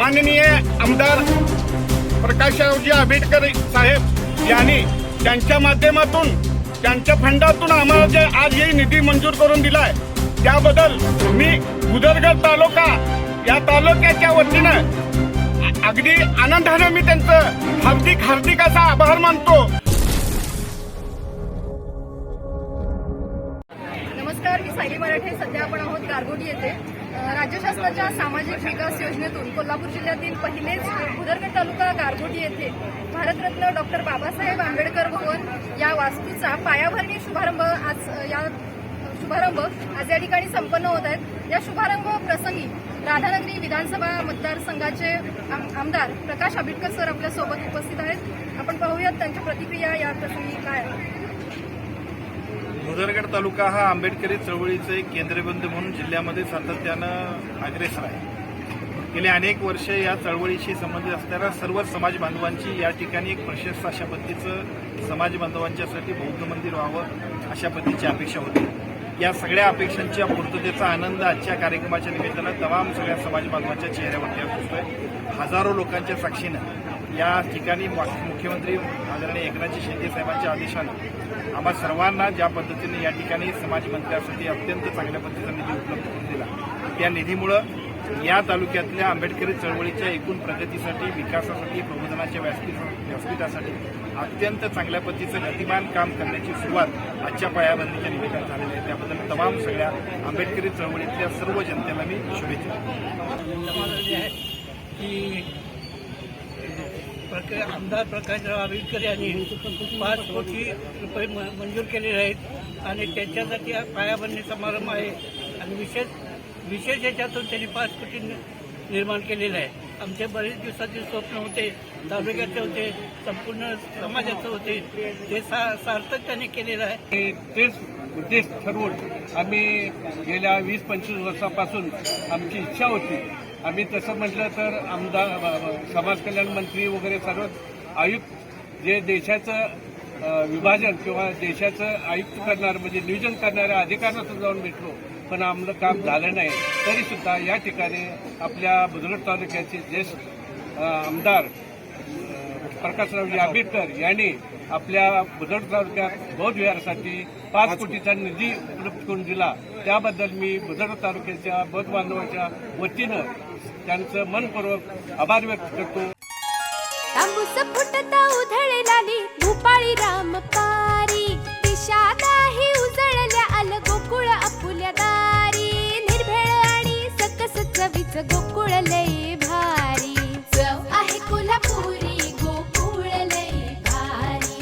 माननीय आमदार प्रकाशरावजी आंबेडकर साहेब यांनी त्यांच्या माध्यमातून त्यांच्या फंडातून आम्हाला जे आज हे निधी मंजूर करून दिलाय त्याबद्दल मी उदरगड तालुका या तालुक्याच्या वतीनं अगदी आनंदानं मी त्यांचं हार्दिक हार्दिक असा आभार मानतो. नमस्कार मी सायली मराठे. सध्या आपण आहोत गारगोटी येथे. राज्य शासनाच्या सामाजिक विकास योजनेतून कोल्हापूर जिल्ह्यातील पहिलेच उदरगड तालुका गारगोटी येथे भारतरत्न डॉक्टर बाबासाहेब आंबेडकर भवन या वास्तूचा पायाभरणी शुभारंभ आज या शुभारंभ आज या ठिकाणी संपन्न होत आहेत. या शुभारंभ प्रसंगी राधानगरी विधानसभा मतदारसंघाचे आम- आमदार प्रकाश आंबेडकर सर आपल्यासोबत उपस्थित आहेत. आपण पाहूयात त्यांच्या प्रतिक्रिया या प्रसंगी काय आहेत तालुका हा आंबेडकरी चळवळीचं एक केंद्रबिंदू म्हणून जिल्ह्यामध्ये सातत्यानं अग्रेसर आहे. गेली अनेक वर्ष या चळवळीशी संबंधित असणाऱ्या सर्व समाज बांधवांची या ठिकाणी एक प्रशस्त अशा पद्धतीचं समाज बांधवांच्यासाठी बौद्ध मंदिर व्हावं अशा पद्धतीची अपेक्षा होती. या सगळ्या अपेक्षांच्या पूर्ततेचा आनंद आजच्या कार्यक्रमाच्या निमित्तानं तमाम सगळ्या समाज बांधवांच्या चेहऱ्यावरती आज दिसतोय हजारो लोकांच्या साक्षीनं या ठिकाणी मुख्यमंत्री आदरणीय एकनाथजी शिंदे साहेबांच्या आदेशानं आम्हा सर्वांना ज्या पद्धतीने या ठिकाणी समाज मंत्र्यासाठी अत्यंत चांगल्या पद्धतीचा निधी उपलब्ध करून दिला त्या निधीमुळं या तालुक्यातल्या आंबेडकरी चळवळीच्या एकूण प्रगतीसाठी विकासासाठी प्रबोधनाच्या व्यासपीठ व्यासपीठासाठी अत्यंत चांगल्या पद्धतीचं गतिमान काम करण्याची सुरुवात आजच्या पायाबंदीच्या निमित्तानं झालेली आहे. त्याबद्दल तमाम सगळ्या आंबेडकरी चळवळीतल्या सर्व जनतेला मी शुभेच्छा प्रका आमदार प्रकाशराव आंबेडकर यांनी पाच कोटी रुपये म- मंजूर केलेले आहेत आणि त्याच्यासाठी हा पायाभरणी समारंभ आहे. आणि विशेष विशेष याच्यातून त्यांनी पाच कोटी निर्माण केलेलं आहे. आमचे बरेच दिवसाचे स्वप्न होते तालुक्याचे होते संपूर्ण समाजाचे होते. ते सा सार्थक त्यांनी केलेलं आहे. तेच उद्देश ठरवून आम्ही गेल्या वीस पंचवीस वर्षापासून आमची इच्छा होती आम्ही तसं म्हटलं तर आमदार समाज कल्याण मंत्री वगैरे सर्व आयुक्त जे देशाचं विभाजन किंवा देशाचं आयुक्त करणार म्हणजे नियोजन करणाऱ्या अधिकाऱ्यांना जाऊन भेटलो. पण आमलं काम झालं नाही. तरी सुद्धा या ठिकाणी आपल्या बुजुर्ग तालुक्याचे ज्येष्ठ आमदार प्रकाशरावजी आंबेडकर यांनी आपल्या बुधड तालुक्यात बौद्ध विहारासाठी पाच कोटीचा निधी उपलब्ध करून दिला. त्याबद्दल मी बुधड तालुक्याच्या बौद्ध बांधवाच्या वतीनं त्यांचं मनपूर्वक आभार व्यक्त करतो. भूपाळी राम पारी उजळल्या आल गोकुळ आपुल्या दारी. निर्भेळ आणि सकस चवीच गोकुळ लय